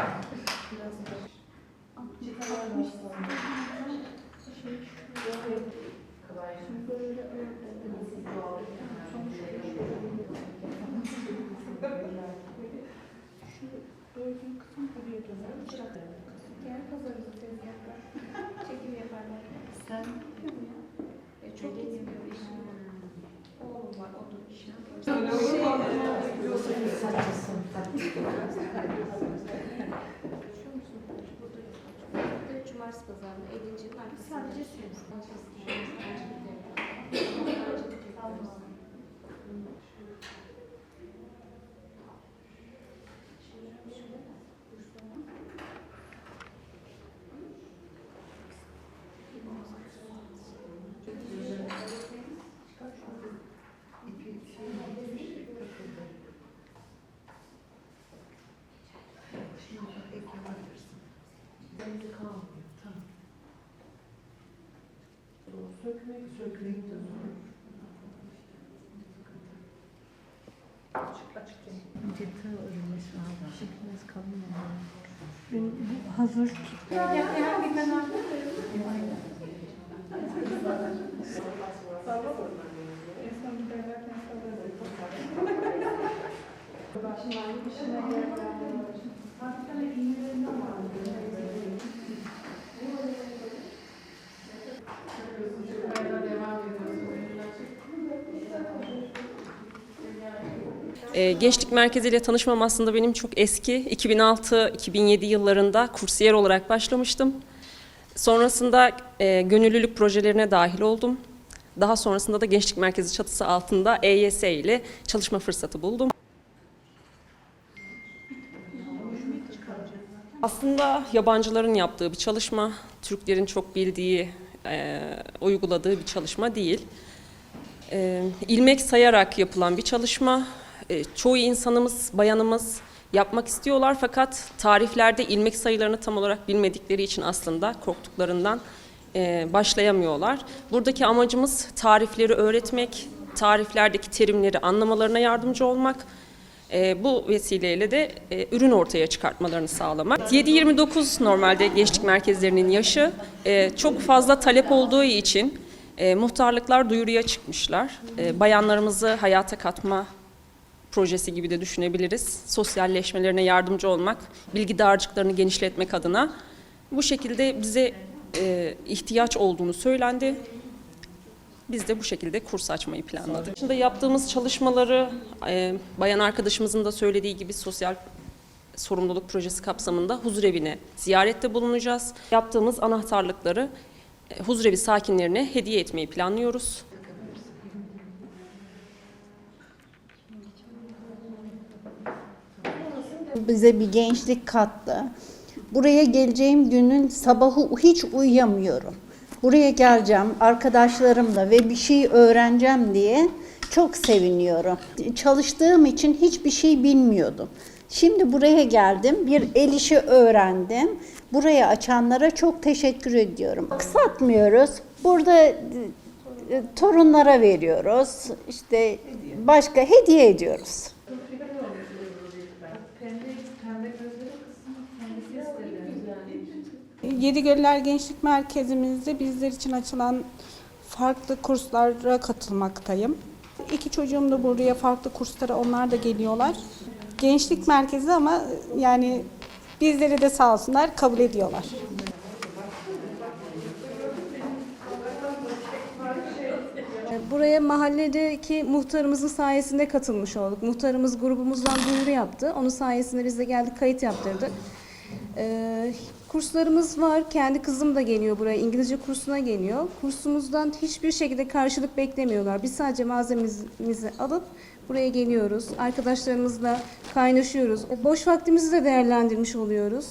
Gracias. Sökmek, sökmek de zor. Açık açık. Cidden örülmesi lazım. Benim bu hazır Herhangi bir kanal İnsan Ee, Gençlik Merkezi ile tanışmam aslında benim çok eski. 2006-2007 yıllarında kursiyer olarak başlamıştım. Sonrasında e, gönüllülük projelerine dahil oldum. Daha sonrasında da Gençlik Merkezi çatısı altında EYS ile çalışma fırsatı buldum. Aslında yabancıların yaptığı bir çalışma, Türklerin çok bildiği, e, uyguladığı bir çalışma değil. E, ilmek sayarak yapılan bir çalışma. E, çoğu insanımız, bayanımız yapmak istiyorlar fakat tariflerde ilmek sayılarını tam olarak bilmedikleri için aslında korktuklarından e, başlayamıyorlar. Buradaki amacımız tarifleri öğretmek, tariflerdeki terimleri anlamalarına yardımcı olmak. E, bu vesileyle de e, ürün ortaya çıkartmalarını sağlamak. 7-29 normalde gençlik merkezlerinin yaşı. E, çok fazla talep olduğu için e, muhtarlıklar duyuruya çıkmışlar. E, bayanlarımızı hayata katma projesi gibi de düşünebiliriz. Sosyalleşmelerine yardımcı olmak, bilgi dağarcıklarını genişletmek adına. Bu şekilde bize e, ihtiyaç olduğunu söylendi. Biz de bu şekilde kurs açmayı planladık. Şimdi yaptığımız çalışmaları e, bayan arkadaşımızın da söylediği gibi sosyal sorumluluk projesi kapsamında huzurevine ziyarette bulunacağız. Yaptığımız anahtarlıkları e, huzurevi sakinlerine hediye etmeyi planlıyoruz. Bize bir gençlik kattı. Buraya geleceğim günün sabahı hiç uyuyamıyorum. Buraya geleceğim arkadaşlarımla ve bir şey öğreneceğim diye çok seviniyorum. Çalıştığım için hiçbir şey bilmiyordum. Şimdi buraya geldim, bir el işi öğrendim. Buraya açanlara çok teşekkür ediyorum. Kısaltmıyoruz. Burada e, torunlara veriyoruz. İşte başka hediye ediyoruz. Yedi Göller Gençlik Merkezimizde bizler için açılan farklı kurslara katılmaktayım. İki çocuğum da buraya farklı kurslara onlar da geliyorlar. Gençlik merkezi ama yani bizleri de sağ olsunlar kabul ediyorlar. Buraya mahalledeki muhtarımızın sayesinde katılmış olduk. Muhtarımız grubumuzdan duyuru yaptı. Onun sayesinde biz de geldik kayıt yaptırdık. Ee, kurslarımız var. Kendi kızım da geliyor buraya. İngilizce kursuna geliyor. Kursumuzdan hiçbir şekilde karşılık beklemiyorlar. Biz sadece malzememizi alıp buraya geliyoruz. Arkadaşlarımızla kaynaşıyoruz. Boş vaktimizi de değerlendirmiş oluyoruz.